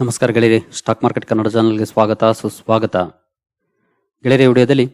ನಮಸ್ಕಾರ ಗೆಳೆಯರಿ, stock market Kannada ಚಾನಲ್ಗೆ ಸ್ವಾಗತ, ಸುಸ್ವಾಗತ. ಗೆಳೆಯರಿ ವಿಡಿಯೋದಲ್ಲಿ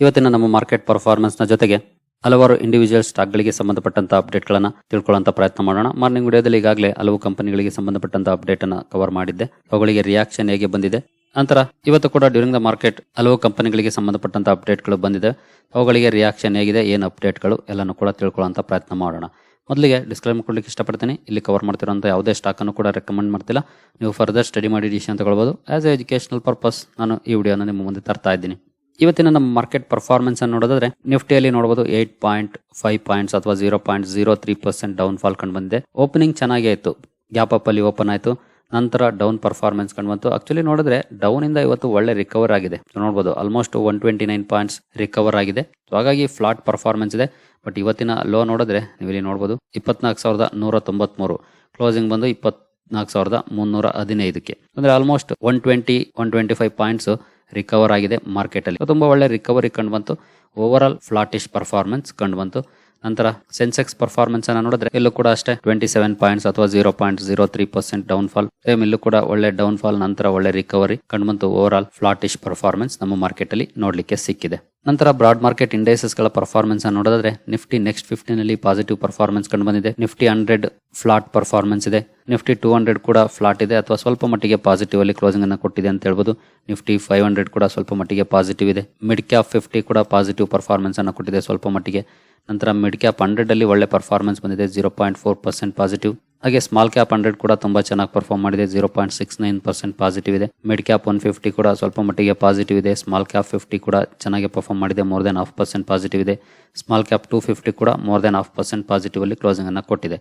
ಇವತ್ತಿನ ನಮ್ಮ ಮಾರ್ಕೆಟ್ ಪರ್ಫಾರ್ಮೆನ್ಸ್ನ ಜೊತೆಗೆ ಹಲವಾರು ಇಂಡಿವಿಜುವಲ್ ಸ್ಟಾಕ್ಗಳಿಗೆ ಸಂಬಂಧಪಟ್ಟಂತ ಅಪ್ಡೇಟ್ಗಳನ್ನು ತಿಳ್ಕೊಳ್ಳುವಂತ ಪ್ರಯತ್ನ ಮಾಡೋಣ. ಮಾರ್ನಿಂಗ್ ವಿಡಿಯೋದಲ್ಲಿ ಈಗಾಗಲೇ ಹಲವು ಕಂಪನಿಗಳಿಗೆ ಸಂಬಂಧಪಟ್ಟಂತ ಅಪ್ಡೇಟ್ ಅನ್ನು ಕವರ್ ಮಾಡಿದ್ದೆ. ಅವುಗಳಿಗೆ ರಿಯಾಕ್ಷನ್ ಹೇಗೆ ಬಂದಿದೆ? ನಂತರ ಇವತ್ತು ಕೂಡ ಡ್ಯೂರಿಂಗ್ ದ ಮಾರ್ಕೆಟ್ ಹಲವು ಕಂಪನಿಗಳಿಗೆ ಸಂಬಂಧಪಟ್ಟಂತ ಅಪ್ಡೇಟ್ಗಳು ಬಂದಿದೆ. ಅವುಗಳಿಗೆ ರಿಯಾಕ್ಷನ್ ಹೇಗಿದೆ? ಏನು ಅಪ್ಡೇಟ್ಗಳು ಎಲ್ಲನೂ ಕೂಡ ತಿಳ್ಕೊಳ್ಳುವಂತ ಪ್ರಯತ್ನ ಮಾಡೋಣ. ಮೊದಲಿಗೆ ಡಿಸ್ಕ್ಲೈಮರ್ ಕೊಡ್ಲಿಕ್ಕೆ ಇಷ್ಟಪಡ್ತೀನಿ. ಇಲ್ಲಿ ಕವರ್ ಮಾಡ್ತಿರೋಂಥ ಯಾವುದೇ ಸ್ಟಾಕನ್ನು ಕೂಡ ರೆಕಮೆಂಡ್ ಮಾಡ್ತಿಲ್ಲ. ನೀವು ಫರ್ದರ್ ಸ್ಟಡಿ ಮಾಡಿ ಡಿಸಿಷನ್ ತಗೊಳ್ಬೋದು ಆಸ್ ಎ ಎಜುಕೇಶನಲ್ ಪರ್ಪಸ್ ನಾನು ಈ ವಿಡಿಯೋನ ನಿಮ್ಮ ಮುಂದೆ ತರ್ತಾ ಇದ್ದೀನಿ. ಇವತ್ತಿನ ನಮ್ಮ ಮಾರ್ಕೆಟ್ ಪರ್ಫಾರ್ಮೆನ್ಸ್ ಅನ್ನು ನೋಡೋದಾದ್ರೆ ನಿಫ್ಟಿಯಲ್ಲಿ ನೋಡಬಹುದು ಏಟ್ ಪಾಯಿಂಟ್ ಫೈವ್ ಪಾಯಿಂಟ್ಸ್ ಅಥವಾ zero point zero three percent down fall ಕಂಡು ಬಂದಿದೆ. ಓಪನಿಂಗ್ ಚೆನ್ನಾಗೇ ಇತ್ತು. ಗ್ಯಾಪ್ ಅಪ್ ಅಲ್ಲಿ ಓಪನ್ ಆಯಿತು. ನಂತರ ಡೌನ್ ಪರ್ಫಾರ್ಮೆನ್ಸ್ ಕಂಡು ಬಂತು. ಆಕ್ಚುಲಿ ನೋಡಿದ್ರೆ ಡೌನ್ ಇಂದ ಇವತ್ತು ಒಳ್ಳೆ ರಿಕವರ್ ಆಗಿದೆ. ನೋಡ್ಬೋದು almost one twenty nine points recover ಆಗಿದೆ. ಸೊ ಹಾಗಾಗಿ ಫ್ಲಾಟ್ ಪರ್ಫಾರ್ಮೆನ್ಸ್ ಇದೆ. ಬಟ್ ಇವತ್ತಿನ ಲೋ ನೋಡಿದ್ರೆ ನೀವು ಇಲ್ಲಿ ನೋಡ್ಬೋದು, ಇಪ್ಪತ್ನಾಲ್ಕು ಸಾವಿರದ ನೂರ ತೊಂಬತ್ಮೂರು. ಕ್ಲೋಸಿಂಗ್ ಬಂದು ಇಪ್ಪತ್ನಾಲ್ಕು ಸಾವಿರದ ಮುನ್ನೂರ ಹದಿನೈದಕ್ಕೆ. ಅಂದರೆ almost one twenty one twenty five points recover ಆಗಿದೆ ಮಾರ್ಕೆಟಲ್ಲಿ ತುಂಬಾ ಒಳ್ಳೆ ರಿಕವರಿ ಕಂಡು ಬಂತು. ಓವರ್ ಆಲ್ ಫ್ಲಾಟಿಶ್ ಪರ್ಫಾರ್ಮೆನ್ಸ್ ಕಂಡು ಬಂತು. ನಂತರ ಸೆನ್ಸೆಕ್ಸ್ ಪರ್ಫಾರ್ಮೆನ್ಸ್ ಅನ್ನ ನೋಡಿದ್ರೆ ಇಲ್ಲೂ ಕೂಡ ಅಷ್ಟೇ ಟ್ವೆಂಟಿ ಸೆವೆನ್ ಪಾಯಿಂಟ್ಸ್ ಅಥವಾ zero point zero three percent down fall same ಇಲ್ಲೂ ಕೂಡ ಒಳ್ಳೆ ಡೌನ್ ಫಾಲ್ ನಂತರ ಒಳ್ಳೆ ರಿಕವರಿ ಕಂಡುಬಂತು ಓವರ್ ಆಲ್ ಫ್ಲಾಟಿಶ್ ಪರ್ಫಾರ್ಮೆನ್ಸ್ ನಮ್ಮ ಮಾರ್ಕೆಟ್ ಅಲ್ಲಿ ನೋಡಲಿಕ್ಕೆ ಸಿಕ್ಕಿದೆ. ನಂತರ ಬ್ರಾಡ್ ಮಾರ್ಕೆಟ್ ಇಂಡೈಸಸ್ಗಳ ಪರ್ಫಾರ್ಮೆನ್ಸ್ ಅನ್ನು ನೋಡಿದ್ರೆ ನಿಫ್ಟಿ ನೆಕ್ಸ್ಟ್ ಫಿಫ್ಟೀನ್ ಅಲ್ಲಿ ಪಾಸಿಟಿವ್ ಪರ್ಫಾರ್ಮೆನ್ಸ್ ಕಂಡು ಬಂದಿದೆ. ನಿಫ್ಟಿ ಹಂಡ್ರೆಡ್ ಫ್ಲಾಟ್ ಪರ್ಫಾರ್ಮೆನ್ಸ್ ಇದೆ. ನಿಫ್ಟಿ ಟೂ ಹಂಡ್ರೆಡ್ ಕೂಡ ಫ್ಲಾಟ್ ಇದೆ ಅಥವಾ ಸ್ವಲ್ಪ ಮಟ್ಟಿಗೆ ಪಾಸಿಟಿವ್ ಅಲ್ಲಿ ಕ್ಲೋಸಿಂಗ್ ಅನ್ನು ಕೊಟ್ಟಿದೆ ಅಂತ ಹೇಳ್ಬೋದು. ನಿಫ್ಟಿ ಫೈವ್ ಹಂಡ್ರೆಡ್ ಕೂಡ ಸ್ವಲ್ಪ ಮಟ್ಟಿಗೆ ಪಾಸಿಟಿವ್ ಇದೆ. ಮಿಡ್ ಕ್ಯಾಪ್ ಫಿಫ್ಟಿ ಕೂಡ ಪಾಸಿಟಿವ್ ಪರ್ಫಾರ್ಮೆನ್ಸ್ ಅನ್ನು ಕೊಟ್ಟಿದೆ ಸ್ವಲ್ಪ ಮಟ್ಟಿಗೆ. ನಂತರ ಮಿಡ್ ಕ್ಯಾಪ್ ಹಂಡ್ರೆಡ್ ಅಲ್ಲಿ ಒಳ್ಳೆ ಪರ್ಫಾರ್ಮೆನ್ಸ್ ಬಂದಿದೆ zero point four percent positive ಹಾಗೆ ಸ್ಮಾಲ್ ಕ್ಯಾಪ್ ಹಂಡ್ರೆಡ್ ಕೂಡ ತುಂಬಾ ಚೆನ್ನಾಗಿ ಪರ್ಫಾರ್ಮ್ ಮಾಡಿದೆ zero point six nine percent positive ಇದೆ. ಮಿಡ್ ಕ್ಯಾಪ್ ಒನ್ ಫಿಫ್ಟಿ ಕೂಡ ಸ್ವಲ್ಪ ಮಟ್ಟಿಗೆ ಪಾಸಿಟಿವ್ ಇದೆ. ಸ್ಮಾಲ್ ಕ್ಯಾಪ್ ಫಿಫ್ಟಿ ಕೂಡ ಚೆನ್ನಾಗಿ ಪರ್ಫಾರ್ಮ್ ಮಾಡಿದೆ more than half percent positive ಇದೆ. ಸ್ಮಾಲ್ ಕ್ಯಾಪ್ ಟೂ ಫಿಫ್ಟಿ ಕೂಡ more than half percent positive ಅಲ್ಲಿ ಕ್ಲೋಸಿಂಗ್ ಅನ್ನ ಕೊಟ್ಟಿದೆ.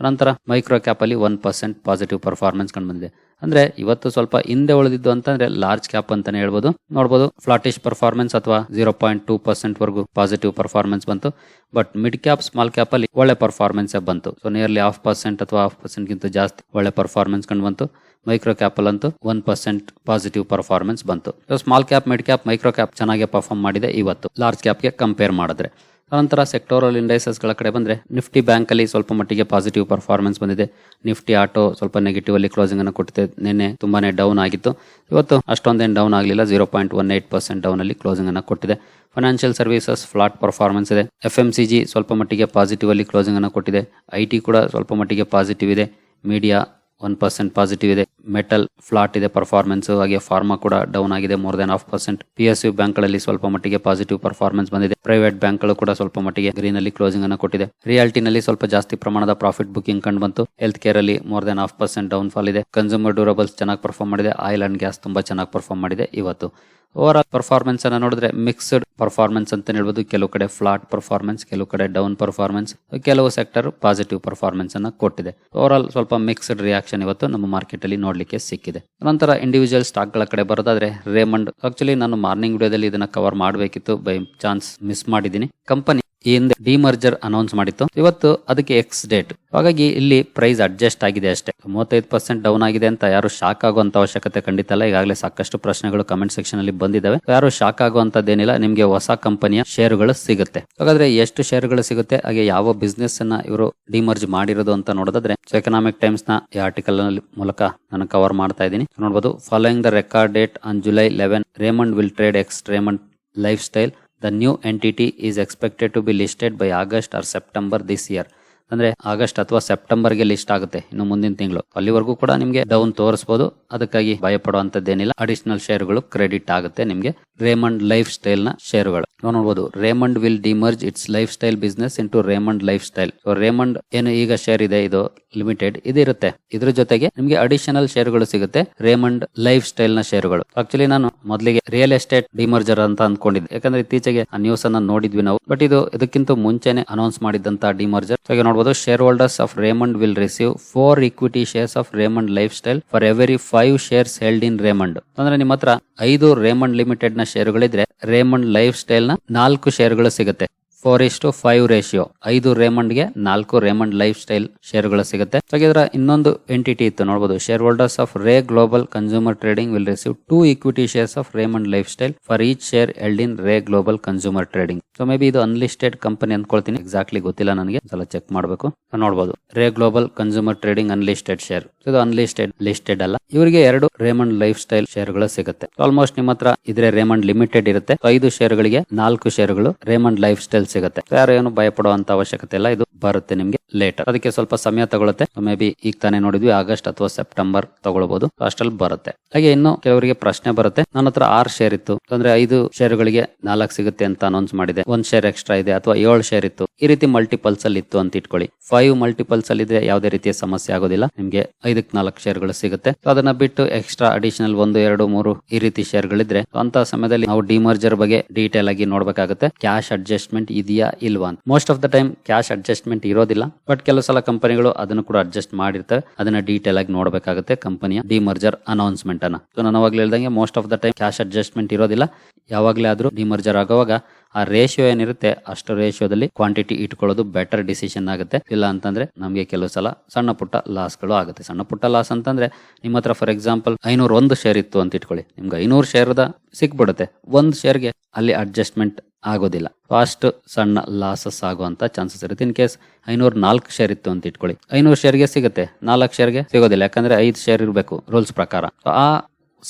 ನಂತರ ಮೈಕ್ರೋ ಕ್ಯಾಪ್ ಅಲ್ಲಿ ಒನ್ ಪರ್ಸೆಂಟ್ ಪಾಸಿಟಿವ್ ಪರ್ಫಾರ್ಮೆನ್ಸ್ ಕಂಡು ಬಂದಿದೆ. ಅಂದ್ರೆ ಇವತ್ತು ಸ್ವಲ್ಪ ಹಿಂದೆ ಉಳಿದಿದ್ದು ಅಂತಂದ್ರೆ ಲಾರ್ಜ್ ಕ್ಯಾಪ್ ಅಂತಾನೆ ಹೇಳ್ಬೋದು. ನೋಡಬಹುದು ಫ್ಲಾಟಿಶ್ ಪರ್ಫಾರ್ಮೆನ್ಸ್ ಅಥವಾ ಜೀರೋ ಪಾಯಿಂಟ್ ಟೂ ಪರ್ಸೆಂಟ್ ವರೆಗೂ ಪಾಸಿಟಿವ್ ಪರ್ಫಾರ್ಮೆನ್ಸ್ ಬಂತು. But mid cap small cap ಅಲ್ಲಿ ಒಳ್ಳೆ ಪರ್ಫಾರ್ಮೆನ್ಸ್ ಬಂತು. ಸೊ ನಿಯರ್ಲಿ ಹಾಫ್ ಪರ್ಸೆಂಟ್ ಅಥವಾ ಹಾಫ್ ಪರ್ಸೆಂಟ್ ಗಿಂತ ಜಾಸ್ತಿ ಒಳ್ಳೆ ಪರ್ಫಾರ್ಮೆನ್ಸ್ ಕಂಡು ಬಂತು. ಮೈಕ್ರೋ ಕ್ಯಾಪ್ ಅಲ್ಲಂತೂ ಒನ್ ಪರ್ಸೆಂಟ್ ಪಾಸಿಟಿವ್ ಪರ್ಫಾರ್ಮೆನ್ಸ್ ಬಂತು. Small cap mid cap micro cap ಚೆನ್ನಾಗಿ ಪರ್ಫಾರ್ಮ್ ಮಾಡಿದೆ ಇವತ್ತು. ಲಾರ್ಜ್ ಕ್ಯಾಪ್ಗೆ ಕಂಪೇರ್ ಮಾಡಿದ್ರೆ. ನಂತರ ಸೆಕ್ಟೋರಲ್ ಇಂಡೈಸಸ್ಗಳ ಕಡೆ ಬಂದರೆ ನಿಫ್ಟಿ ಬ್ಯಾಂಕಲ್ಲಿ ಸ್ವಲ್ಪ ಮಟ್ಟಿಗೆ ಪಾಸಿಟಿವ್ ಪರ್ಫಾರ್ಮೆನ್ಸ್ ಬಂದಿದೆ. ನಿಫ್ಟಿ ಆಟೋ ಸ್ವಲ್ಪ ನೆಗೆಟಿವ್ ಅಲ್ಲಿ ಕ್ಲೋಸಿಂಗ್ ಅನ್ನು ಕೊಟ್ಟಿದೆ. ನಿನ್ನೆ ತುಂಬಾನೇ ಡೌನ್ ಆಗಿತ್ತು. ಇವತ್ತು ಅಷ್ಟೊಂದೇನು ಡೌನ್ ಆಗಲಿಲ್ಲ. Zero point one eight percent down ಅಲ್ಲಿ ಕ್ಲೋಸಿಂಗ್ ಅನ್ನು ಕೊಟ್ಟಿದೆ. ಫೈನಾನ್ಷಿಯಲ್ ಸರ್ವಿಸಸ್ ಫ್ಲಾಟ್ ಪರ್ಫಾರ್ಮೆನ್ಸ್ ಇದೆ. ಎಫ್ ಎಂ ಸಿ ಜಿ ಸ್ವಲ್ಪ ಮಟ್ಟಿಗೆ ಪಾಸಿಟಿವ್ ಅಲ್ಲಿ ಕ್ಲೋಸಿಂಗ್ ಅನ್ನು ಕೊಟ್ಟಿದೆ. ಐ ಟಿ ಕೂಡ ಸ್ವಲ್ಪ ಮಟ್ಟಿಗೆ ಪಾಸಿಟಿವ್ ಇದೆ. ಮೀಡಿಯಾ ಒನ್ ಪರ್ಸೆಂಟ್ ಪಾಸಿಟಿವ್ ಇದೆ. ಮೆಟಲ್ ಫ್ಲಾಟ್ ಇದೆ ಪರ್ಫಾರ್ಮೆನ್ಸ್ ಹಾಗೆ ಫಾರ್ಮಾ ಕೂಡ ಡೌನ್ ಆಗಿದೆ more than half percent P S U ಬ್ಯಾಂಕ್ಗಳಲ್ಲಿ ಸ್ವಲ್ಪ ಮಟ್ಟಿಗೆ ಪಾಸಿಟಿವ್ ಪರ್ಫಾರ್ಮೆನ್ಸ್ ಬಂದಿದೆ. ಪ್ರೈವೇಟ್ ಬ್ಯಾಂಕ್ಗಳು ಕೂಡ ಸ್ವಲ್ಪ ಮಟ್ಟಿಗೆ ಗ್ರೀನ್ ಅಲ್ಲಿ ಕ್ಲೋಸಿಂಗ್ ಅನ್ನು ಕೊಟ್ಟಿದೆ. ರಿಯಾಲ್ಟಿನಲ್ಲಿ ಸ್ವಲ್ಪ ಜಾಸ್ತಿ ಪ್ರಮಾಣದ ಪ್ರಾಫಿಟ್ ಬುಕಿಂಗ್ ಕಂಡು ಬಂತು. ಹೆಲ್ತ್ ಕೇರ್ ಅಲ್ಲಿ more than half percent down fall ಇದೆ. ಕನ್ಸ್ಯೂಮರ್ ಡ್ಯೂರಬಲ್ಸ್ ಚೆನ್ನಾಗಿ ಪರ್ಫಾರ್ಮ್ ಮಾಡಿದೆ. ಆಯಿಲ್ ಅಂಡ್ ಗ್ಯಾಸ್ ತುಂಬಾ ಚೆನ್ನಾಗಿ ಪರ್ಫಾರ್ಮ್ ಮಾಡಿದೆ ಇವತ್ತು. ಓವರ್ ಆಲ್ ಪರ್ಫಾರ್ಮೆನ್ಸ್ ಅನ್ನ ನೋಡಿದ್ರೆ ಮಿಕ್ಸ್ಡ್ ಪರ್ಫಾರ್ಮೆನ್ಸ್ ಅಂತ ಹೇಳ್ಬೋದು. ಕೆಲವು ಕಡೆ ಫ್ಲಾಟ್ ಪರ್ಫಾರ್ಮೆನ್ಸ್ ಕೆಲವು ಕಡೆ ಡೌನ್ ಪರ್ಫಾರ್ಮೆನ್ಸ್ ಕೆಲವು ಸೆಕ್ಟರ್ ಪಾಸಿಟಿವ್ ಪರ್ಫಾರ್ಮೆನ್ಸ್ ಅನ್ನ ಕೊಟ್ಟಿದೆ. ಓವರ್ ಆಲ್ ಸ್ವಲ್ಪ ಮಿಕ್ಸ್ಡ್ ರಿಯಾಕ್ಷನ್ ಇವತ್ತು ನಮ್ಮ ಮಾರ್ಕೆಟ್ ಅಲ್ಲಿ ನೋಡ್ಲಿಕ್ಕೆ ಸಿಕ್ಕಿದೆ. ನಂತರ ಇಂಡಿವಿಜುವಲ್ ಸ್ಟಾಕ್ಗಳ ಕಡೆ ಬರೋದಾದ್ರೆ ರೇಮಂಡ್ ಆಕ್ಚುಲಿ ನಾನು ಮಾರ್ನಿಂಗ್ ವಿಡಿಯೋದಲ್ಲಿ ಇದನ್ನ ಕವರ್ ಮಾಡಬೇಕಿತ್ತು. ಬೈ ಚಾನ್ಸ್ ಮಿಸ್ ಮಾಡಿದ್ದೀನಿ. ಕಂಪನಿ ಈ ಹಿಂದೆ ಡಿಮರ್ಜರ್ ಅನೌನ್ಸ್ ಮಾಡಿತ್ತು. ಇವತ್ತು ಅದಕ್ಕೆ ಎಕ್ಸ್ ಡೇಟ್ ಹಾಗಾಗಿ ಇಲ್ಲಿ ಪ್ರೈಸ್ ಅಡ್ಜಸ್ಟ್ ಆಗಿದೆ ಅಷ್ಟೇ. ಮೂವತ್ತೈದು ಪರ್ಸೆಂಟ್ ಡೌನ್ ಆಗಿದೆ ಅಂತ ಯಾರು ಶಾಕ್ ಆಗುವಂತ ಅವಶ್ಯಕತೆ ಖಂಡಿತ ಅಲ್ಲ. ಈಗಾಗಲೇ ಸಾಕಷ್ಟು ಪ್ರಶ್ನೆಗಳು ಕಮೆಂಟ್ ಸೆಕ್ಷನ್ ಅಲ್ಲಿ ಬಂದಿದ್ದಾವೆ. ಯಾರು ಶಾಕ್ ಆಗುವಂತದ್ದೇನಿಲ್ಲ, ನಿಮ್ಗೆ ಹೊಸ ಕಂಪನಿಯ ಶೇರುಗಳು ಸಿಗುತ್ತೆ. ಹಾಗಾದ್ರೆ ಎಷ್ಟು ಶೇರುಗಳು ಸಿಗುತ್ತೆ? ಹಾಗೆ ಯಾವ ಬಿಸ್ನೆಸ್ ಅನ್ನ ಇವರು ಡಿಮರ್ಜ್ ಮಾಡಿರೋದು ಅಂತ ನೋಡೋದಾದ್ರೆ ಎಕನಾಮಿಕ್ ಟೈಮ್ಸ್ನ ಈ ಆರ್ಟಿಕಲ್ ಮೂಲಕ ನಾನು ಕವರ್ ಮಾಡ್ತಾ ಇದ್ದೀನಿ. ನೋಡಬಹುದು following the record date on July eleven Raymond will trade ex Raymond lifestyle The new entity is expected to be listed by August or September this year. ಅಂದ್ರೆ ಆಗಸ್ಟ್ ಅಥವಾ ಸೆಪ್ಟೆಂಬರ್ಗೆ list ಆಗುತ್ತೆ, ಇನ್ನು ಮುಂದಿನ ತಿಂಗಳು. ಅಲ್ಲಿವರೆಗೂ ಕೂಡ ನಿಮಗೆ ಡೌನ್ ತೋರಿಸಬಹುದು ಅದಕ್ಕಾಗಿ ಭಯಪಡುವಂತದ್ದೇನಿಲ್ಲ. ಅಡಿಷನಲ್ ಶೇರುಗಳು ಕ್ರೆಡಿಟ್ ಆಗುತ್ತೆ ನಿಮಗೆ. ರೇಮಂಡ್ ಲೈಫ್ ಸ್ಟೈಲ್ನ ಶೇರುಗಳು ನಾವು ನೋಡಬಹುದು Raymond will demerge its lifestyle business into Raymond lifestyle Raymond ಏನು ಈಗ ಶೇರ್ ಇದೆ, ಇದು ಲಿಮಿಟೆಡ್ ಇದಿರುತ್ತೆ ಇದ್ರ ಜೊತೆಗೆ ನಿಮಗೆ ಅಡಿಷನಲ್ ಶೇರುಗಳು ಸಿಗುತ್ತೆ ರೇಮಂಡ್ ಲೈಫ್ ಸ್ಟೈಲ್ನ ಶೇರುಗಳು ಆಕ್ಚುಲಿ ನಾನು ಮೊದಲಿಗೆ ರಿಯಲ್ ಎಸ್ಟೇಟ್ ಡಿಮರ್ಜರ್ ಅಂತ ಅನ್ಕೊಂಡಿದ್ದೆ ಯಾಕಂದ್ರೆ ಇತ್ತೀಚೆಗೆ ಆ ನ್ಯೂಸ್ ಅನ್ನ ನೋಡಿದ್ವಿ ನಾವು. ಬಟ್ ಇದು ಇದಕ್ಕಿಂತ ಮುಂಚೆನೆ ಅನೌನ್ಸ್ ಮಾಡಿದಂತ ಡಿಮರ್ಜರ್ ಹಾಗೆ ನೋಡಬಹುದು shareholders of Raymond will receive four equity shares of Raymond lifestyle for every five shares held in Raymond ಅಂದ್ರೆ ನಿಮ್ಮ ಹತ್ರ ಐದು ರೇಮಂಡ್ ಲಿಮಿಟೆಡ್ನ ಶೇರುಗಳಿದ್ರೆ ರೇಮಂಡ್ ಲೈಫ್ ಸ್ಟೈಲ್ನ ನಾಲ್ಕು ಶೇರುಗಳು ಸಿಗುತ್ತೆ. Four is to five ratio ಐದು ರೇಮಂಡ್ಗೆ ನಾಲ್ಕು ರೇಮಂಡ್ ಲೈಫ್ ಸ್ಟೈಲ್ ಶೇರ್ಗಳು ಸಿಗುತ್ತೆ ಹಾಗಿದ್ರೆ ಇನ್ನೊಂದು ಎಂಟಿಟಿ ಇತ್ತು ನೋಡಬಹುದು shareholders of Ray Global Consumer Trading will receive two equity shares of Raymond Lifestyle for each share held in Ray Global Consumer Trading so maybe ಇದು unlisted company ಅನ್ಕೊಳ್ತೀನಿ. Exactly ಗೊತ್ತಿಲ್ಲ ನನಗೆ. ಸಲ ಚೆಕ್ ಮಾಡಬೇಕು. ನೋಡಬಹುದು Ray global consumer trading unlisted share ಇದು unlisted listed ಅಲ್ಲ. ಇವರಿಗೆ ಎರಡು ರೇಮಂಡ್ ಲೈಫ್ ಸ್ಟೈಲ್ ಶೇರ್ಗಳು ಸಿಗುತ್ತೆ ಆಲ್ಮೋಸ್ಟ್ ನಿಮ್ಮ ಹತ್ರ ಇದ್ರೆ ರೇಮಂಡ್ ಲಿಮಿಟೆಡ್ ಇರುತ್ತೆ. ಐದು ಶೇರ್ ಗಳಿಗೆ ನಾಲ್ಕು ಶೇರ್ಗಳು ರೇಮಂಡ್ ಲೈಫ್ ಸ್ಟೈಲ್ ಸಿಗುತ್ತೆ. ಯಾರು ಏನು ಭಯ ಪಡುವಂತ ಅವಶ್ಯಕತೆ ಇಲ್ಲ. ಇದು ಬರುತ್ತೆ ನಿಮ್ಗೆ ಲೇಟರ್ ಅದಕ್ಕೆ ಸ್ವಲ್ಪ ಸಮಯ ತಗೊಳುತ್ತೆ. ಮೇ ಬಿ ಈಗ ತಾನೇ ನೋಡಿದ್ವಿ, ಆಗಸ್ಟ್ ಅಥವಾ ಸೆಪ್ಟೆಂಬರ್ ತಗೊಳ್ಬಹುದು ಅಷ್ಟಲ್ಲಿ ಬರುತ್ತೆ. ಹಾಗೆ ಇನ್ನು ಕೆಲವರಿಗೆ ಪ್ರಶ್ನೆ ಬರುತ್ತೆ. ನನ್ನ ಹತ್ರ ಆರ್ ಶೇರ್ ಇತ್ತು. ಅಂದ್ರೆ ಐದು ಶೇರ್ಗಳಿಗೆ ನಾಲ್ಕು ಸಿಗುತ್ತೆ ಅಂತ ಅನೌನ್ಸ್ ಮಾಡಿದೆ. ಒಂದ್ ಶೇರ್ ಎಕ್ಸ್ಟ್ರಾ ಇದೆ ಅಥವಾ ಏಳು ಶೇರ್ ಇತ್ತು. ಈ ರೀತಿ ಮಲ್ಟಿಪಲ್ಸ್ ಅಲ್ಲಿ ಇತ್ತು ಅಂತ ಇಟ್ಕೊಳ್ಳಿ. ಫೈವ್ ಮಲ್ಟಿಪಲ್ಸ್ ಅಲ್ಲಿ ಇದ್ರೆ ಯಾವುದೇ ರೀತಿಯ ಸಮಸ್ಯೆ ಆಗೋದಿಲ್ಲ. ನಿಮ್ಗೆ ಐದಕ್ ನಾಲ್ಕು ಶೇರ್ಗಳು ಸಿಗುತ್ತೆ. ಅದನ್ನ ಬಿಟ್ಟು ಎಕ್ಸ್ಟ್ರಾ ಅಡಿಷನಲ್ ಒಂದು, ಎರಡು, ಮೂರು ಈ ರೀತಿ ಶೇರ್ಗಳಿದ್ರೆ ಅಂತ ಸಮಯದಲ್ಲಿ ನಾವು ಡಿಮರ್ಜರ್ ಬಗ್ಗೆ ಡೀಟೇಲ್ ಆಗಿ ನೋಡ್ಬೇಕಾಗುತ್ತೆ. ಕ್ಯಾಶ್ ಅಡ್ಜಸ್ಟ್ಮೆಂಟ್ ಇದೆಯಾ ಇಲ್ವಾ ಅಂತ. Most of the time cash adjustment ಇರೋದಿಲ್ಲ ಬಟ್ ಕೆಲವು ಸಲ ಕಂಪನಿಗಳು ಅದನ್ನು ಕೂಡ ಅಡ್ಜಸ್ಟ್ ಮಾಡಿರ್ತಾರೆ. ಅದನ್ನ ಡೀಟೇಲ್ ಆಗಿ ನೋಡಬೇಕಾಗುತ್ತೆ ಕಂಪನಿಯ ಡಿಮರ್ಜರ್ ಅನೌನ್ಸ್ಮೆಂಟ್ ಅನ್ನ. ನಾನು ಅವಾಗಲೇ ಹೇಳ್ದಂಗೆ most of the time cash adjustment ಇರೋದಿಲ್ಲ. ಯಾವಾಗಲೇ ಆದ್ರೂ ಡಿಮರ್ಜರ್ ಆಗುವಾಗ ಆ ರೇಷಿಯೋ ಏನಿರುತ್ತೆ, ಅಷ್ಟು ರೇಷಿಯೋದಲ್ಲಿ ಕ್ವಾಂಟಿಟಿ ಇಟ್ಕೊಳ್ಳೋದು ಬೆಟರ್ ಡಿಸಿಷನ್ ಆಗುತ್ತೆ. ಇಲ್ಲ ಅಂತಂದ್ರೆ ನಮಗೆ ಕೆಲವು ಸಲ ಸಣ್ಣ ಪುಟ್ಟ ಲಾಸ್ಗಳು ಆಗುತ್ತೆ. ಸಣ್ಣ ಪುಟ್ಟ ಲಾಸ್ ಅಂತಂದ್ರೆ ನಿಮ್ಮ ಹತ್ರ ಫಾರ್ ಎಕ್ಸಾಂಪಲ್ ಐನೂರು ಒಂದು ಶೇರ್ ಇತ್ತು ಅಂತ ಇಟ್ಕೊಳ್ಳಿ. ನಿಮ್ಗೆ ಐನೂರು ಶೇರ್ದ ಸಿಕ್ಬಿಡುತ್ತೆ. ಒಂದು ಶೇರ್ಗೆ ಅಲ್ಲಿ ಅಡ್ಜಸ್ಟ್ಮೆಂಟ್ ಆಗೋದಿಲ್ಲ. ಫಾಸ್ಟ್ ಸಣ್ಣ ಲಾಸಸ್ ಆಗುವಂತ ಚಾನ್ಸಸ್ ಇರುತ್ತೆ. ಇನ್ ಕೇಸ್ ಐನೂರು ನಾಲ್ಕು ಶೇರ್ ಇತ್ತು ಅಂತ ಇಟ್ಕೊಳ್ಳಿ. ಐನೂರು ಶೇರ್ಗೆ ಸಿಗುತ್ತೆ. ನಾಲ್ಕು ಶೇರ್ಗೆ ಸಿಗೋದಿಲ್ಲ. ಯಾಕಂದ್ರೆ ಐದು ಶೇರ್ ಇರಬೇಕು ರೂಲ್ಸ್ ಪ್ರಕಾರ. ಆ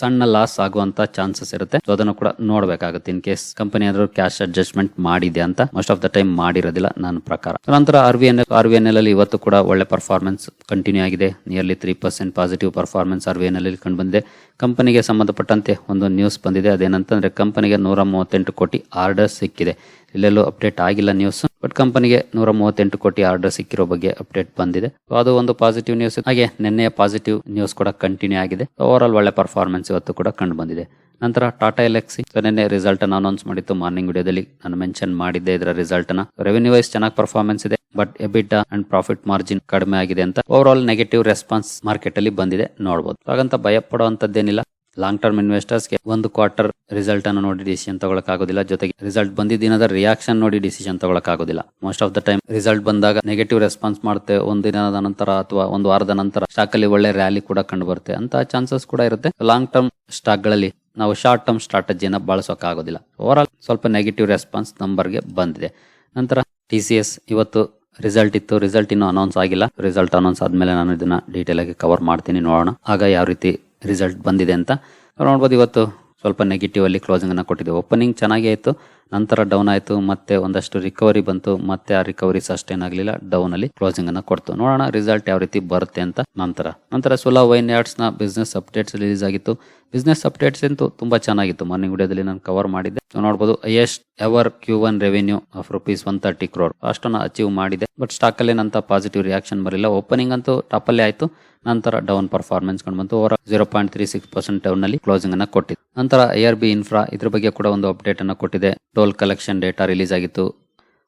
ಸಣ್ಣ ಲಾಸ್ ಆಗುವಂತ ಚಾನ್ಸಸ್ ಇರುತ್ತೆ. ಸೊ ಅದನ್ನು ಕೂಡ ನೋಡ್ಬೇಕಾಗುತ್ತೆ ಇನ್ ಕೇಸ್ ಕಂಪನಿ ಏನಾದ್ರು ಕ್ಯಾಶ್ ಅಡ್ಜಸ್ಟ್ಮೆಂಟ್ ಮಾಡಿದೆ ಅಂತ. ಮೋಸ್ಟ್ ಆಫ್ ದ ಟೈಮ್ ಮಾಡಿರೋದಿಲ್ಲ ನನ್ನ ಪ್ರಕಾರ. ನಂತರ R V N L R V N L ಅಲ್ಲಿ ಇವತ್ತು ಕೂಡ ಒಳ್ಳೆ ಪರ್ಫಾರ್ಮೆನ್ಸ್ ಕಂಟಿನ್ಯೂ ಆಗಿದೆ. Nearly three percent positive performance R V N L ಕಂಡು ಬಂದಿದೆ. ಕಂಪನಿಗೆ ಸಂಬಂಧಪಟ್ಟಂತೆ ಒಂದು ನ್ಯೂಸ್ ಬಂದಿದೆ. ಅದೇನಂತಂದ್ರೆ ಕಂಪನಿಗೆ ನೂರ ಮೂವತ್ತೆಂಟು ಕೋಟಿ ಆರ್ಡರ್ ಸಿಕ್ಕಿದೆ. ಇಲ್ಲೆಲ್ಲೂ ಅಪ್ಡೇಟ್ ಆಗಿಲ್ಲ ನ್ಯೂಸ್ ಬಟ್ ಕಂಪನಿಗೆ ನೂರ ಮೂವತ್ತೆಂಟು ಕೋಟಿ ಆರ್ಡರ್ ಸಿಕ್ಕಿರೋ ಬಗ್ಗೆ ಅಪ್ಡೇಟ್ ಬಂದಿದೆ. ಅದು ಒಂದು ಪಾಸಿಟಿವ್ ನ್ಯೂಸ್ ಹಾಗೆ, ನಿನ್ನೆಯ ಪಾಸಿಟಿವ್ ನ್ಯೂಸ್ ಕೂಡ ಕಂಟಿನ್ಯೂ ಆಗಿದೆ. ಓವರ್ ಆಲ್ ಒಳ್ಳೆ ಪರ್ಫಾರ್ಮೆನ್ಸ್ ಇವತ್ತು ಕೂಡ ಕಂಡು ಬಂದಿದೆ. ನಂತರ ಟಾಟಾ ಎಲೆಕ್ಸಿ ನಿನ್ನೆ ರಿಸಲ್ಟ್ ಅನ್ನು ಅನೌನ್ಸ್ ಮಾಡಿತ್ತು. ಮಾರ್ನಿಂಗ್ ವಿಡಿಯೋದಲ್ಲಿ ನಾನು ಮೆನ್ಷನ್ ಮಾಡಿದ್ದೆ ಇದರ ರಿಸಲ್ಟ್ನ ರೆವೆನ್ಯೂ ವೈಸ್ ಚೆನ್ನಾಗಿ ಪರ್ಫಾರ್ಮೆನ್ಸ್ ಇದೆ. But EBITDA and profit margin ಕಡಿಮೆ ಆಗಿದೆ ಅಂತ overall negative response market ಅಲ್ಲಿ ಬಂದಿದೆ. ನೋಡಬಹುದು ಹಾಗಂತ ಭಯ ಪಡುವಂತದ್ದೇನಿಲ್ಲ ಲಾಂಗ್ ಟರ್ಮ್ ಇನ್ವೆಸ್ಟರ್ಸ್ಗೆ ಒಂದು ಕ್ವಾರ್ಟರ್ ರಿಸಲ್ಟ್ ಅನ್ನು ನೋಡಿ ಡಿಸಿಷನ್ ತಗೊಳಕ್ ಆಗೋದಿಲ್ಲ. ಜೊತೆಗೆ ರಿಸಲ್ಟ್ ಬಂದಿದ್ದ ದಿನದ ರಿಯಾಕ್ಷನ್ ನೋಡಿ ಡಿಸಿಷನ್ ತಗೊಳಕ್ ಆಗೋದಿಲ್ಲ. Most of the time result ಬಂದಾಗ ನೆಗೆಟಿವ್ ರೆಸ್ಪಾನ್ಸ್ ಮಾಡುತ್ತೆ. ಒಂದು ದಿನದ ನಂತರ ಅಥವಾ ಒಂದು ವಾರದ ನಂತರ ಸ್ಟಾಕ್ ಅಲ್ಲಿ ಒಳ್ಳೆ ರ್ಯಾಲಿ ಕೂಡ ಕಂಡು ಬರುತ್ತೆ. ಅಂತ ಚಾನ್ಸಸ್ ಕೂಡ ಇರುತ್ತೆ. ಲಾಂಗ್ ಟರ್ಮ್ ಸ್ಟಾಕ್ಗಳಲ್ಲಿ ನಾವು ಶಾರ್ಟ್ ಟರ್ಮ್ ಸ್ಟ್ರಾಟಜಿಯನ್ನ ಬಳಸೋಕ್ಕಾಗೋದಿಲ್ಲ ಆಗೋದಿಲ್ಲ. ಓವರ್ ಆಲ್ ಸ್ವಲ್ಪ ನೆಗೆಟಿವ್ ರೆಸ್ಪಾನ್ಸ್ ನಂಬರ್ಗೆ ಬಂದಿದೆ. ನಂತರ ಟಿ ಸಿ ಎಸ್ ಇವತ್ತು ರಿಸಲ್ಟ್ ಇತ್ತು. ರಿಸಲ್ಟ್ ಇನ್ನೂ ಅನೌನ್ಸ್ ಆಗಿಲ್ಲ. ರಿಸಲ್ಟ್ ಅನೌನ್ಸ್ ಆದ್ಮೇಲೆ ನಾನು ಇದನ್ನ ಡೀಟೇಲ್ ಆಗಿ ಕವರ್ ಮಾಡ್ತೀನಿ. ನೋಡೋಣ. ಆಗ ಯಾವ ರೀತಿ ರಿಸಲ್ಟ್ ಬಂದಿದೆ ಅಂತ. ನೋಡ್ಬೋದು ಇವತ್ತು ಸ್ವಲ್ಪ ನೆಗೆಟಿವ್ ಅಲ್ಲಿ ಕ್ಲೋಸಿಂಗ್ ಅನ್ನ ಕೊಟ್ಟಿದೆ ಓಪನಿಂಗ್ ಚೆನ್ನಾಗೇ ಇತ್ತು. ನಂತರ ಡೌನ್ ಆಯಿತು. ಮತ್ತೆ ಒಂದಷ್ಟು ರಿಕವರಿ ಬಂತು. ಮತ್ತೆ ಆ ರಿಕವರಿ ಸಸ್ಟೈನ್ ಆಗಲಿಲ್ಲ. ಡೌನ್ ಅಲ್ಲಿ ಕ್ಲೋಸಿಂಗ್ ಅನ್ನ ಕೊಡ್ತು. ನೋಡೋಣ ರಿಸಲ್ಟ್ ಯಾವ ರೀತಿ ಬರುತ್ತೆ ಅಂತ ನಂತರ. ನಂತರ ಸುಲಾ ವೈನ್ ಯಾರ್ಡ್ಸ್ನ ಬಿಸ್ನೆಸ್ ಅಪ್ಡೇಟ್ಸ್ ರಿಲೀಸ್ ಆಗಿತ್ತು. ಬಿಸ್ನೆಸ್ ಅಪ್ಡೇಟ್ಸ್ ಅಂತೂ ತುಂಬಾ ಚೆನ್ನಾಗಿತ್ತು. ಮಾರ್ನಿಂಗ್ ವಿಡಿಯೋದಲ್ಲಿ ನಾನು ಕವರ್ ಮಾಡಿದ್ದೆ. So ನೋಡಬಹುದು highest ever Q one revenue of rupees one thirty crore ಅಷ್ಟನ್ನು ಅಚೀವ್ ಮಾಡಿದೆ. ಬಟ್ ಸ್ಟಾಕ್ ಅಲ್ಲಿ ಪಾಸಿಟಿವ್ ರಿಯಾಕ್ಷನ್ ಬರಲಿಲ್ಲ. ಓಪನಿಂಗ್ ಅಂತೂ ಟಾಪ್ ಅಲ್ಲಿ ಆಯ್ತು. ನಂತರ ಡೌನ್ ಪರ್ಫಾರ್ಮೆನ್ಸ್ ಕಂಡು ಬಂತು. Over zero point three six percent ಡೌನ್ನಲ್ಲಿ closing ಅನ್ನ ಕೊಟ್ಟಿದೆ ನಂತರ ಐ ಆರ್ ಬಿ ಇನ್ಫ್ರಾ ಇದ್ರ ಬಗ್ಗೆ ಕೂಡ ಒಂದು ಅಪ್ಡೇಟ್ ಅನ್ನು ಕೊಟ್ಟಿದೆ. ಟೋಲ್ ಕಲೆಕ್ಷನ್ ಡೇಟಾ ರಿಲೀಸ್ ಆಗಿತ್ತು.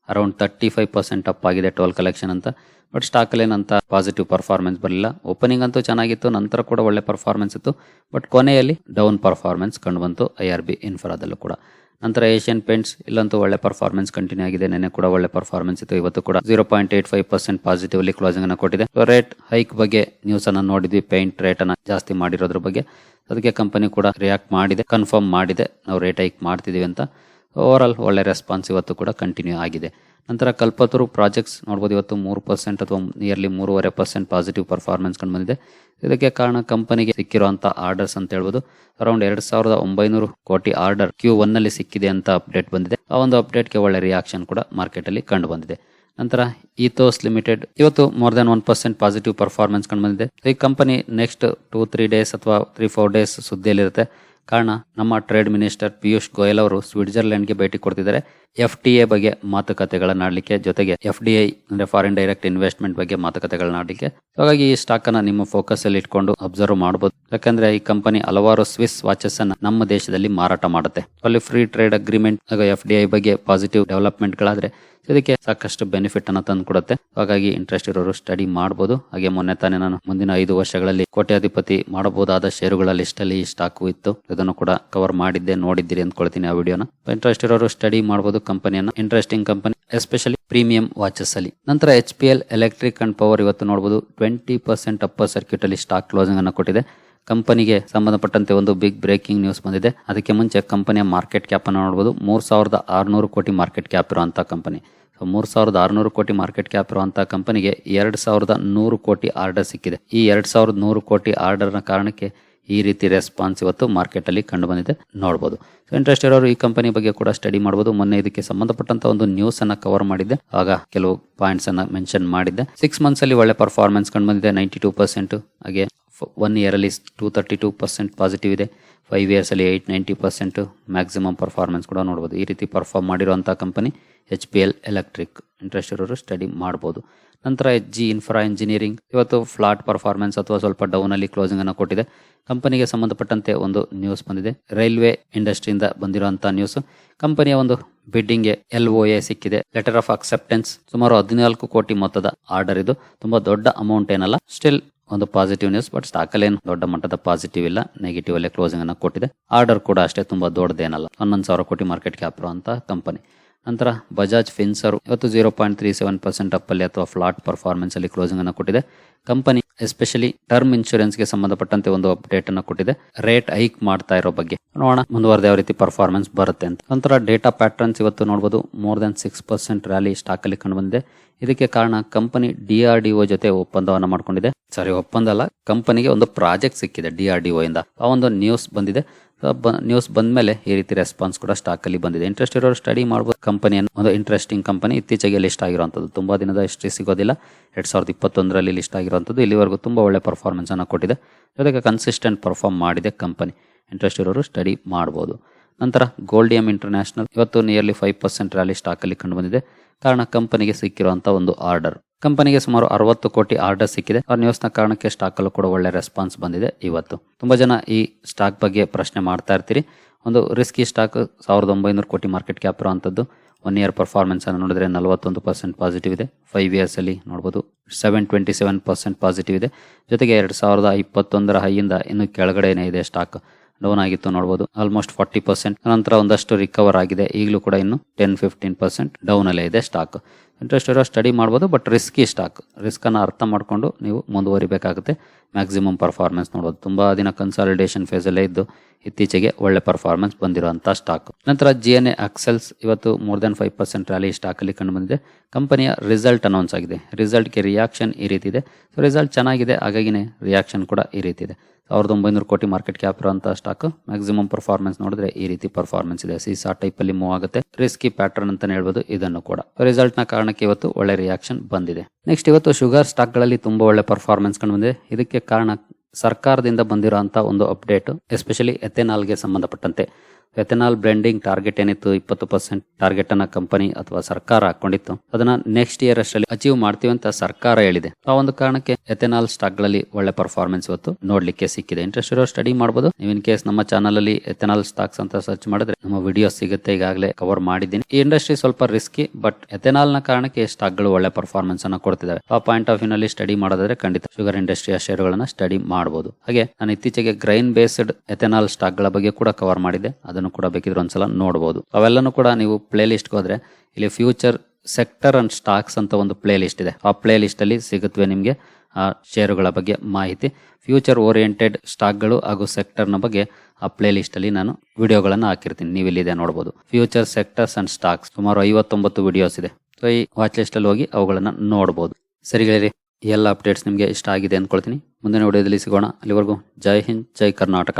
Around thirty five percent up ಆಗಿದೆ ಟೋಲ್ ಕಲೆಕ್ಷನ್ ಅಂತ. ಬಟ್ ಸ್ಟಾಕ್ ಏನಂತ ಪಾಸಿಟಿವ್ ಪರ್ಫಾರ್ಮೆನ್ಸ್ ಬರಲಿಲ್ಲ. ಓಪನಿಂಗ್ ಅಂತೂ ಚೆನ್ನಾಗಿತ್ತು. ನಂತರ ಕೂಡ ಒಳ್ಳೆ ಪರ್ಫಾರ್ಮೆನ್ಸ್ ಇತ್ತು. ಬಟ್ ಕೊನೆಯಲ್ಲಿ ಡೌನ್ ಪರ್ಫಾರ್ಮೆನ್ಸ್ ಕಂಡು ಬಂತು ಐ ಆರ್ ಬಿ ಇನ್ಫ್ರಾದಲ್ಲೂ ಕೂಡ. ನಂತರ ಏಷ್ಯನ್ ಪೇಂಟ್ಸ್ ಇಲ್ಲಂತೂ ಒಳ್ಳೆ ಪರ್ಫಾರ್ಮೆನ್ಸ್ ಕಂಟಿನ್ಯೂ ಆಗಿದೆ. ನೆನೆ ಕೂಡ ಒಳ್ಳೆ ಪರ್ಫಾರ್ಮೆನ್ಸ್ ಇತ್ತು. ಇವತ್ತು ಕೂಡ zero point eight five percent positive ಅಲ್ಲಿ ಕ್ಲೋಸಿಂಗ್ ಅನ್ನು ಕೊಟ್ಟಿದೆ. ರೇಟ್ ಹೈಕ್ ಬಗ್ಗೆ ನ್ಯೂಸ್ ಅನ್ನು ನೋಡಿದ್ವಿ. ಪೇಂಟ್ ರೇಟ್ ಅನ್ನ ಜಾಸ್ತಿ ಮಾಡಿರೋದ್ರ ಬಗ್ಗೆ. ಅದಕ್ಕೆ ಕಂಪನಿ ಕೂಡ ರಿಯಾಕ್ಟ್ ಮಾಡಿದೆ ಕನ್ಫರ್ಮ್ ಮಾಡಿದೆ. ನಾವು ರೇಟ್ ಹೈಕ್ ಮಾಡ್ತಿದೀವಿ ಅಂತ. ಓವರ್ ಆಲ್ ಒಳ್ಳೆ ರೆಸ್ಪಾನ್ಸ್ ಇವತ್ತು ಕೂಡ ಕಂಟಿನ್ಯೂ ಆಗಿದೆ. ನಂತರ ಕಲ್ಪತರು ಪ್ರಾಜೆಕ್ಟ್ಸ್ ನೋಡ್ಬೋದು ಇವತ್ತು ಮೂರು ಪರ್ಸೆಂಟ್ ಅಥವಾ ನಿಯರ್ಲಿ ಮೂರುವರೆ ಪರ್ಸೆಂಟ್ ಪಾಸಿಟಿವ್ ಪರ್ಫಾರ್ಮೆನ್ಸ್ ಕಂಡು ಬಂದಿದೆ. ಇದಕ್ಕೆ ಕಾರಣ ಕಂಪನಿಗೆ ಸಿಕ್ಕಿರುವಂಥ ಆರ್ಡರ್ಸ್ ಅಂತ ಹೇಳ್ಬೋದು. ಅರೌಂಡ್ ಎರಡು ಸಾವಿರದ ಒಂಬೈನೂರು ಕೋಟಿ ಆರ್ಡರ್ ಕ್ಯೂ ಒನ್ನಲ್ಲಿ ಸಿಕ್ಕಿದೆ ಅಂತ ಅಪ್ಡೇಟ್ ಬಂದಿದೆ. ಆ ಒಂದು ಅಪ್ಡೇಟ್ಗೆ ಒಳ್ಳೆ ರಿಯಾಕ್ಷನ್ ಕೂಡ ಮಾರ್ಕೆಟ್ ಅಲ್ಲಿ ಕಂಡು ಬಂದಿದೆ. ನಂತರ ಈಥೋಸ್ ಲಿಮಿಟೆಡ್ ಇವತ್ತು more than one percent positive performance ಕಂಡು ಬಂದಿದೆ. ಈ company next two three days ಅಥವಾ ತ್ರೀ ಫೋರ್ ಡೇಸ್ ಸುದ್ದಿಯಲ್ಲಿರುತ್ತೆ. ಕಾರಣ ನಮ್ಮ ಟ್ರೇಡ್ ಮಿನಿಸ್ಟರ್ ಪಿಯೂಷ್ ಗೋಯಲ್ ಅವರು ಸ್ವಿಟ್ಜರ್ಲೆಂಡ್ಗೆ ಭೇಟಿ ಕೊಡ್ತಿದ್ದಾರೆ. ಎಫ್ ಟಿ ಎ ಬಗ್ಗೆ ಮಾತುಕತೆಗಳನ್ನಾಡಲಿಕ್ಕೆ ಜೊತೆಗೆ ಎಫ್ ಡಿ ಐ, ಅಂದ್ರೆ ಫಾರಿನ್ ಡೈರೆಕ್ಟ್ ಇನ್ವೆಸ್ಟ್ಮೆಂಟ್ ಬಗ್ಗೆ ಮಾತುಕತೆಗಳನ್ನಾಡಲಿಕ್ಕೆ ಹಾಗಾಗಿ ಈ ಸ್ಟಾಕ್ ಅನ್ನ ನಿಮ್ಮ ಫೋಕಸ್ ಅಲ್ಲಿ ಇಟ್ಕೊಂಡು ಅಬ್ಸರ್ವ್ ಮಾಡಬಹುದು ಯಾಕಂದ್ರೆ ಈ ಕಂಪನಿ ಹಲವಾರು ಸ್ವಿಸ್ ವಾಚಸ್ ಅನ್ನ ನಮ್ಮ ದೇಶದಲ್ಲಿ ಮಾರಾಟ ಮಾಡುತ್ತೆ. ಅಲ್ಲಿ free trade agreement F D I ಬಗ್ಗೆ ಪಾಸಿಟಿವ್ ಡೆವಲಪ್ಮೆಂಟ್ ಗಳಾದ್ರೆ So ಇದಕ್ಕೆ ಸಾಕಷ್ಟು ಬೆನಿಫಿಟ್ ಅನ್ನ ತಂದು ಕೊಡುತ್ತೆ. ಹಾಗಾಗಿ ಇಂಟ್ರೆಸ್ಟ್ ಇರೋರು ಸ್ಟಡಿ ಮಾಡಬಹುದು ಹಾಗೆ ಮೊನ್ನೆ ತಾನೇ ನಾನು ಮುಂದಿನ ಐದು ವರ್ಷಗಳಲ್ಲಿ ಕೋಟ್ಯಾಧಿಪತಿ ಮಾಡಬಹುದಾದ ಷೇರುಗಳ ಲಿಸ್ಟ್ ಅಲ್ಲಿ ಸ್ಟಾಕ್ ಇತ್ತು. ಇದನ್ನು ಕೂಡ ಕವರ್ ಮಾಡಿದ್ದೆ, ನೋಡಿದ್ದೀರಿ ಅಂದ್ಕೊಳ್ತೀನಿ ಆ ವಿಡಿಯೋನ ಇಂಟ್ರೆಸ್ಟ್ ಇರೋರು ಸ್ಟಡಿ ಮಾಡಬಹುದು ಕಂಪನಿಯನ್ನ interesting company especially premium watches ಅಲ್ಲಿ. ನಂತರ H P L electric and power ಇವತ್ತು ನೋಡಬಹುದು ಟ್ವೆಂಟಿ ಪರ್ಸೆಂಟ್ ಅಪ್ಪರ್ ಸರ್ಕ್ಯೂಟ್ ಅಲ್ಲಿ ಸ್ಟಾಕ್ ಕ್ಲೋಸಿಂಗ್ ಅನ್ನು ಕೊಟ್ಟಿದೆ. ಕಂಪನಿಗೆ ಸಂಬಂಧಪಟ್ಟಂತೆ ಒಂದು ಬಿಗ್ ಬ್ರೇಕಿಂಗ್ ನ್ಯೂಸ್ ಬಂದಿದೆ. ಅದಕ್ಕೆ ಮುಂಚೆ ಕಂಪನಿಯ ಮಾರ್ಕೆಟ್ ಕ್ಯಾಪ್ ಅನ್ನು ನೋಡಬಹುದು ಮೂರ್ ಸಾವಿರದ ಆರುನೂರು ಕೋಟಿ ಮಾರ್ಕೆಟ್ ಕ್ಯಾಪ್ ಇರುವಂತಹ ಕಂಪನಿ. ಸೊ ಮೂರ್ ಸಾವಿರದ ಆರುನೂರು ಕೋಟಿ ಮಾರ್ಕೆಟ್ ಕ್ಯಾಪ್ ಇರುವಂತಹ ಕಂಪನಿಗೆ ಎರಡ್ ಸಾವಿರದ ನೂರು ಕೋಟಿ ಆರ್ಡರ್ ಸಿಕ್ಕಿದೆ. ಈ ಎರಡ್ ಸಾವಿರದ ನೂರು ಕೋಟಿ ಆರ್ಡರ್ನ ಕಾರಣಕ್ಕೆ ಈ ರೀತಿ ರೆಸ್ಪಾನ್ಸ್ ಇವತ್ತು ಮಾರ್ಕೆಟ್ ಅಲ್ಲಿ ಕಂಡು ಬಂದಿದೆ. ನೋಡಬಹುದು ಸೊ ಇಂಟ್ರೆಸ್ಟ್ ಇರೋರು ಈ ಕಂಪನಿ ಬಗ್ಗೆ ಕೂಡ ಸ್ಟಡಿ ಮಾಡಬಹುದು ಮೊನ್ನೆ ಇದಕ್ಕೆ ಸಂಬಂಧಪಟ್ಟಂತ ಒಂದು ನ್ಯೂಸ್ ಅನ್ನ ಕವರ್ ಮಾಡಿದ್ದೆ. ಆಗ ಕೆಲವು ಪಾಯಿಂಟ್ಸ್ ಅನ್ನ ಮೆನ್ಷನ್ ಮಾಡಿದ್ದೆ. ಸಿಕ್ಸ್ ಮಂತ್ಸ್ ಅಲ್ಲಿ ಒಳ್ಳೆ ಪರ್ಫಾರ್ಮೆನ್ಸ್ ಕಂಡು ಬಂದಿದೆ. ನೈಂಟಿ ಟೂ ಪರ್ಸೆಂಟ್ ಹಾಗೆ one ಇಯರಲ್ಲಿ two thirty two percent positive ಇದೆ. Five ಇಯರ್ಸಲ್ಲಿ eight ninety percent maximum performance ಕೂಡ ನೋಡ್ಬೋದು. ಈ ರೀತಿ ಪರ್ಫಾರ್ಮ್ ಮಾಡಿರುವಂಥ company H P L electric interest ಇರೋರು ಸ್ಟಡಿ ಮಾಡ್ಬೋದು. ನಂತರ ಎಚ್ ಜಿ ಇನ್ಫ್ರಾ ಇಂಜಿನಿಯರಿಂಗ್ ಇವತ್ತು ಫ್ಲಾಟ್ ಪರ್ಫಾರ್ಮೆನ್ಸ್ ಅಥವಾ ಸ್ವಲ್ಪ ಡೌನಲ್ಲಿ ಕ್ಲೋಸಿಂಗನ್ನು ಕೊಟ್ಟಿದೆ. ಕಂಪನಿಗೆ ಸಂಬಂಧಪಟ್ಟಂತೆ ಒಂದು ನ್ಯೂಸ್ ಬಂದಿದೆ. ರೈಲ್ವೆ ಇಂಡಸ್ಟ್ರಿಯಿಂದ ಬಂದಿರುವಂಥ ನ್ಯೂಸ್ ಕಂಪನಿಯ ಒಂದು ಬಿಡ್ಡಿಂಗ್ಗೆ ಎಲ್ ಒ ಎ ಸಿಕ್ಕಿದೆ. ಲೆಟರ್ ಆಫ್ ಅಕ್ಸೆಪ್ಟೆನ್ಸ್ ಸುಮಾರು ಹದಿನಾಲ್ಕು ಕೋಟಿ ಮೊತ್ತದ ಆರ್ಡರ್ ಇದು. ತುಂಬಾ ದೊಡ್ಡ ಅಮೌಂಟ್ ಏನಲ್ಲ ಸ್ಟಿಲ್ ಒಂದು ಪಾಸಿಟಿವ್ ನ್ಯೂಸ್ ಬಟ್ ಸ್ಟಾಕ್ ಅಲ್ಲಿ ಏನು ದೊಡ್ಡ ಮಟ್ಟದ ಪಾಸಿಟಿವ್ ಇಲ್ಲ. ನೆಗೆಟಿವ್ ಅಲ್ಲೇ ಕ್ಲೋಸಿಂಗ್ ಅನ್ನು ಕೊಟ್ಟಿದೆ. ಆರ್ಡರ್ ಕೂಡ ಅಷ್ಟೇ ತುಂಬಾ ದೊಡ್ಡದೇನಲ್ಲ. ಹನ್ನೊಂದು ಸಾವಿರ ಕೋಟಿ ಮಾರ್ಕೆಟ್ ಕ್ಯಾಪ್ ಅಂತ ಕಂಪನಿ ನಂತರ ಬಜಾಜ್ ಫಿನ್ಸರ್ ಇವತ್ತು zero point three seven percent ಅಪ್ಪಲ್ಲಿ ಅಥವಾ ಫ್ಲಾಟ್ ಪರ್ಫಾರ್ಮೆನ್ಸ್ ಅಲ್ಲಿ ಕ್ಲೋಸಿಂಗ್ ಅನ್ನು ಕೊಟ್ಟಿದೆ. ಕಂಪನಿ ಎಸ್ಪೆಷಲಿ ಟರ್ಮ್ ಇನ್ಶೂರೆನ್ಸ್ಗೆ ಸಂಬಂಧಪಟ್ಟಂತೆ ಒಂದು ಅಪ್ಡೇಟ್ ಅನ್ನು ಕೊಟ್ಟಿದೆ. ರೇಟ್ ಹೈಕ್ ಮಾಡ್ತಾ ಇರೋ ಬಗ್ಗೆ. ನೋಡೋಣ ಮುಂದುವರೆದ ಯಾವ ರೀತಿ ಪರ್ಫಾರ್ಮೆನ್ಸ್ ಬರುತ್ತೆ ಅಂತ. ನಂತರ ಡೇಟಾ ಪ್ಯಾಟರ್ನ್ಸ್ ಇವತ್ತು ನೋಡಬಹುದು more than six percent rally stock ಅಲ್ಲಿ ಕಂಡು ಬಂದಿದೆ. ಇದಕ್ಕೆ ಕಾರಣ ಕಂಪನಿ ಒ ಜೊತೆ ಒಪ್ಪಂದವನ್ನ ಮಾಡ್ಕೊಂಡಿದೆ. ಸರಿ ಒಪ್ಪಂದ ಅಲ್ಲ ಕಂಪನಿಗೆ ಒಂದು ಪ್ರಾಜೆಕ್ಟ್ ಸಿಕ್ಕಿದೆ ಡಿಆರ್ಡಿಒ ಇಂದ. ಆ ಒಂದು ನ್ಯೂಸ್ ಬಂದಿದೆ. ನ್ಯೂಸ್ ಬಂದ ಮೇಲೆ ಈ ರೀತಿ ರೆಸ್ಪಾನ್ಸ್ ಕೂಡ ಸ್ಟಾಕ್ ಅಲ್ಲಿ ಬಂದಿದೆ. ಇಂಟ್ರೆಸ್ಟ್ ಇರೋರು ಸ್ಟಡಿ ಮಾಡಬಹುದು ಕಂಪನಿಯನ್ನು ಒಂದು ಇಂಟ್ರೆಸ್ಟಿಂಗ್ ಕಂಪನಿ ಇತ್ತೀಚೆಗೆ ಲಿಸ್ಟ್ ಆಗಿರುವಂತದ್ದು ತುಂಬಾ ದಿನದ ಹಿಸ್ಟ್ರಿ ಸಿಗೋದಿಲ್ಲ. ಎರಡು ಸಾವಿರದ ಇಪ್ಪತ್ತೊಂದರಲ್ಲಿ ಲಿಸ್ಟ್ ಆಗಿರುವಂತದ್ದು ಇಲ್ಲಿವರೆಗೂ ತುಂಬಾ ಒಳ್ಳೆ ಪರ್ಫಾರ್ಮೆನ್ಸ್ ಅನ್ನು ಕೊಟ್ಟಿದೆ. ಜೊತೆಗೆ ಕನ್ಸಿಸ್ಟೆಂಟ್ ಪರ್ಫಾರ್ಮ್ ಮಾಡಿದೆ ಕಂಪನಿ ಇಂಟ್ರೆಸ್ಟ್ ಇರೋರು ಸ್ಟಡಿ ಮಾಡಬಹುದು ನಂತರ ಗೋಲ್ಡಿಯಂ ಇಂಟರ್ನ್ಯಾಷನಲ್ ಇವತ್ತು nearly five percent rally stock ಅಲ್ಲಿ ಕಂಡು ಬಂದಿದೆ. ಕಾರಣ ಕಂಪನಿಗೆ ಸಿಕ್ಕಿರುವಂಥ ಒಂದು ಆರ್ಡರ್ ಕಂಪನಿಗೆ ಸುಮಾರು ಅರವತ್ತು ಕೋಟಿ ಆರ್ಡರ್ ಸಿಕ್ಕಿದೆ. ಆ ನ್ಯೂಸ್ನ ಕಾರಣಕ್ಕೆ ಸ್ಟಾಕ್ ಅಲ್ಲೂ ಕೂಡ ಒಳ್ಳೆ ರೆಸ್ಪಾನ್ಸ್ ಬಂದಿದೆ ಇವತ್ತು. ತುಂಬಾ ಜನ ಈ ಸ್ಟಾಕ್ ಬಗ್ಗೆ ಪ್ರಶ್ನೆ ಮಾಡ್ತಾ ಇರ್ತೀರಿ. ಒಂದು ರಿಸ್ಕಿ ಸ್ಟಾಕ್ ಸಾವಿರದ ಒಂಬೈನೂರು ಕೋಟಿ ಮಾರ್ಕೆಟ್ ಕ್ಯಾಪ್ ಇರುವಂತದ್ದು. ಒನ್ ಇಯರ್ ಪರ್ಫಾರ್ಮೆನ್ಸ್ ಅನ್ನು ನೋಡಿದ್ರೆ ನಲವತ್ತೊಂದು ಪರ್ಸೆಂಟ್ ಪಾಸಿಟಿವ್ ಇದೆ. ಫೈವ್ ಇಯರ್ಸ್ ಅಲ್ಲಿ ನೋಡಬಹುದು seven twenty seven percent positive ಇದೆ. ಜೊತೆಗೆ ಎರಡ್ ಸಾವಿರದ ಇಪ್ಪತ್ತೊಂದರ ಹೈಯಿಂದ ಇನ್ನು ಕೆಳಗಡೆನೇ ಇದೆ ಸ್ಟಾಕ್ ಡೌನ್ ಆಗಿತ್ತು ನೋಡಬಹುದು ಆಲ್ಮೋಸ್ಟ್ ಫಾರ್ಟಿ ಪರ್ಸೆಂಟ್ ನಂತರ ಒಂದಷ್ಟು ರಿಕವರ್ ಆಗಿದೆ. ಈಗಲೂ ಕೂಡ ಇನ್ನು ಟೆನ್ ಫಿಫ್ಟೀನ್ ಪರ್ಸೆಂಟ್ ಡೌನ್ ಅಲ್ಲೇ ಇದೆ ಸ್ಟಾಕ್ ಇಂಟ್ರೆಸ್ಟ್ ಇರೋ ಸ್ಟಡಿ ಮಾಡ್ಬೋದು ಬಟ್ ರಿಸ್ಕಿ ಸ್ಟಾಕ್ ರಿಸ್ಕನ್ನು ಅರ್ಥ ಮಾಡಿಕೊಂಡು ನೀವು ಮುಂದುವರಿಬೇಕಾಗುತ್ತೆ. ಮ್ಯಾಕ್ಸಿಮಮ್ ಪರ್ಫಾರ್ಮೆನ್ಸ್ ನೋಡೋದು ತುಂಬ ದಿನ ಕನ್ಸಾಲಿಡೇಷನ್ ಫೇಸಲ್ಲೇ ಇದ್ದು ಇತ್ತೀಚೆಗೆ ಒಳ್ಳೆ ಪರ್ಫಾರ್ಮೆನ್ಸ್ ಬಂದಿರುವಂಥ ಸ್ಟಾಕ್ ನಂತರ ಜಿ ಎನ್ ಎ ಅಕ್ಸೆಲ್ಸ್ ಇವತ್ತು more than five percent rally stock ಅಲ್ಲಿ ಕಂಡು ಬಂದಿದೆ. ಕಂಪನಿಯ ರಿಸಲ್ಟ್ ಅನೌನ್ಸ್ ಆಗಿದೆ. ರಿಸಲ್ಟ್ಗೆ ರಿಯಾಕ್ಷನ್ ಈ ರೀತಿ ಇದೆ. ರಿಸಲ್ಟ್ ಚೆನ್ನಾಗಿದೆ. ಹಾಗಾಗಿನೇ ರಿಯಾಕ್ಷನ್ ಕೂಡ ಈ ರೀತಿ ಇದೆ. ಸಾವಿರದ ಒಂಬೈನೂರು ಕೋಟಿ ಮಾರ್ಕೆಟ್ ಕ್ಯಾಪ್ ಇರುವಂತಹ ಸ್ಟಾಕ್ ಮ್ಯಾಕ್ಸಿಮಮ್ ಪರ್ಫಾರ್ಮೆನ್ಸ್ ನೋಡಿದ್ರೆ ಈ ರೀತಿ ಪರ್ಫಾರ್ಮೆನ್ಸ್ ಇದೆ. ಸೀಸಾ ಟೈಪ್ ಅಲ್ಲಿ ಮೂವ್ ಆಗುತ್ತೆ. ರಿಸ್ಕಿ ಪ್ಯಾಟರ್ನ್ ಅಂತ ಹೇಳ್ಬೋದು ಇದನ್ನು ಕೂಡ. ರಿಸಲ್ಟ್ನ ಕಾರಣಕ್ಕೆ ಇವತ್ತು ಒಳ್ಳೆ ರಿಯಾಕ್ಷನ್ ಬಂದಿದೆ. ನೆಕ್ಸ್ಟ್ ಇವತ್ತು ಶುಗರ್ ಸ್ಟಾಕ್ಗಳಲ್ಲಿ ತುಂಬಾ ಒಳ್ಳೆ ಪರ್ಫಾರ್ಮೆನ್ಸ್ ಕಂಡು ಬಂದಿದೆ. ಇದಕ್ಕೆ ಕಾರಣ ಸರ್ಕಾರದಿಂದ ಬಂದಿರುವಂತಹ ಒಂದು ಅಪ್ಡೇಟ್ ಎಸ್ಪೆಷಲಿ ಎಥೆನಾಲ್ಗೆ ಸಂಬಂಧಪಟ್ಟಂತೆ. ಎಥೆನಾಲ್ ಬ್ರ್ಯಾಂಡಿಂಗ್ ಟಾರ್ಗೆಟ್ ಏನಿತ್ತು, ಇಪ್ಪತ್ತು ಪರ್ಸೆಂಟ್ ಟಾರ್ಗೆಟ್ ಅನ್ನ ಕಂಪನಿ ಅಥವಾ ಸರ್ಕಾರ ಹಾಕೊಂಡಿತ್ತು. ಅದನ್ನ ನೆಕ್ಸ್ಟ್ ಇಯರ್ ಅಷ್ಟರಲ್ಲಿ ಅಚೀವ್ ಮಾಡ್ತೀವಿ ಅಂತ ಸರ್ಕಾರ ಹೇಳಿದೆ. ಆ ಒಂದು ಕಾರಣಕ್ಕೆ ಎಥೆನಾಲ್ ಸ್ಟಾಕ್ಗಳಲ್ಲಿ ಒಳ್ಳೆ ಪರ್ಫಾರ್ಮೆನ್ಸ್ ಇವತ್ತು ನೋಡ್ಲಿಕ್ಕೆ ಸಿಕ್ಕಿದೆ. ಇಂಟ್ರೆಸ್ಟ್ ಇರೋ ಸ್ಟಡಿ ಮಾಡಬಹುದು ನೀವು ಇನ್ ಕೇಸ್ ನಮ್ಮ ಚಾನಲ್ ಅಲ್ಲಿ ಎಥೆನಾಲ್ ಸ್ಟಾಕ್ಸ್ ಅಂತ ಸರ್ಚ್ ಮಾಡಿದ್ರೆ ನಮ್ಮ ವಿಡಿಯೋ ಸಿಗುತ್ತೆ. ಈಗಾಗಲೇ ಕವರ್ ಮಾಡಿದ್ದೀನಿ. ಈ ಇಂಡಸ್ಟ್ರಿ ಸ್ವಲ್ಪ ರಿಸ್ಕಿ ಬಟ್ ಎಥೆನಾಲ್ನ ಕಾರಣಕ್ಕೆ ಸ್ಟಾಕ್ಗಳು ಒಳ್ಳೆ ಪರ್ಫಾರ್ಮೆನ್ಸ್ ಅನ್ನ ಕೊಡ್ತಿದ್ದಾವೆ ಆ ಪಾಯಿಂಟ್ ಆಫ್ ವ್ಯೂ ನಲ್ಲಿ ಸ್ಟಡಿ ಮಾಡೋದಾದ್ರೆ ಖಂಡಿತ ಶುಗರ್ ಇಂಡಸ್ಟ್ರಿಯ ಶೇರುಗಳನ್ನ ಸ್ಟಡಿ ಮಾಡಬಹುದು ಹಾಗೆ ನಾನು ಇತ್ತೀಚೆಗೆ ಗ್ರೈನ್ ಬೇಸ್ಡ್ ಎಥೆನಾಲ್ ಸ್ಟಾಕ್ಗಳ ಬಗ್ಗೆ ಕೂಡ ಕವರ್ ಮಾಡಿದೆ ಅದನ್ನು ಕೂಡ ಬೇಕಿದ್ರೆ ಒಂದ್ಸಲ ನೋಡಬಹುದು ಅವೆಲ್ಲನೂ ಕೂಡ ನೀವು ಪ್ಲೇ ಲಿಸ್ಟ್ ಹೋದ್ರೆ ಇಲ್ಲಿ ಫ್ಯೂಚರ್ ಸೆಕ್ಟರ್ ಅಂಡ್ ಸ್ಟಾಕ್ಸ್ ಅಂತ ಒಂದು ಪ್ಲೇ ಲಿಸ್ಟ್ ಇದೆ. ಆ ಪ್ಲೇ ಲಿಸ್ಟ್ ಅಲ್ಲಿ ಸಿಗುತ್ತವೆ ನಿಮಗೆ, ಆ ಶೇರುಗಳ ಬಗ್ಗೆ ಮಾಹಿತಿ. ಫ್ಯೂಚರ್ ಓರಿಯೆಂಟೆಡ್ ಸ್ಟಾಕ್ಗಳು ಹಾಗೂ ಸೆಕ್ಟರ್ನ ಬಗ್ಗೆ ಆ ಪ್ಲೇ ಲಿಸ್ಟ್ ಅಲ್ಲಿ ನಾನು ವಿಡಿಯೋಗಳನ್ನು ಹಾಕಿರ್ತೀನಿ. ನೀವು ಇಲ್ಲಿದೆ ನೋಡಬಹುದು ಫ್ಯೂಚರ್ ಸೆಕ್ಟರ್ಸ್ ಅಂಡ್ ಸ್ಟಾಕ್ಸ್. ಸುಮಾರು ಐವತ್ತೊಂಬತ್ತು ವಿಡಿಯೋಸ್ ಇದೆ. ಸೊ ಈ ವಾಚ್ ಲಿಸ್ಟ್ ಅಲ್ಲಿ ಹೋಗಿ ಅವುಗಳನ್ನ ನೋಡಬಹುದು ಸರಿ ಗೆಳೆಯರಿ ಎಲ್ಲ ಅಪ್ಡೇಟ್ಸ್ ನಿಮಗೆ ಇಷ್ಟ ಆಗಿದೆ ಅಂದ್ಕೊಳ್ತೀನಿ ಮುಂದಿನ ವಿಡಿಯೋದಲ್ಲಿ ಸಿಗೋಣ. ಅಲ್ಲಿವರೆಗೂ ಜೈ ಹಿಂದ್, ಜೈ ಕರ್ನಾಟಕ.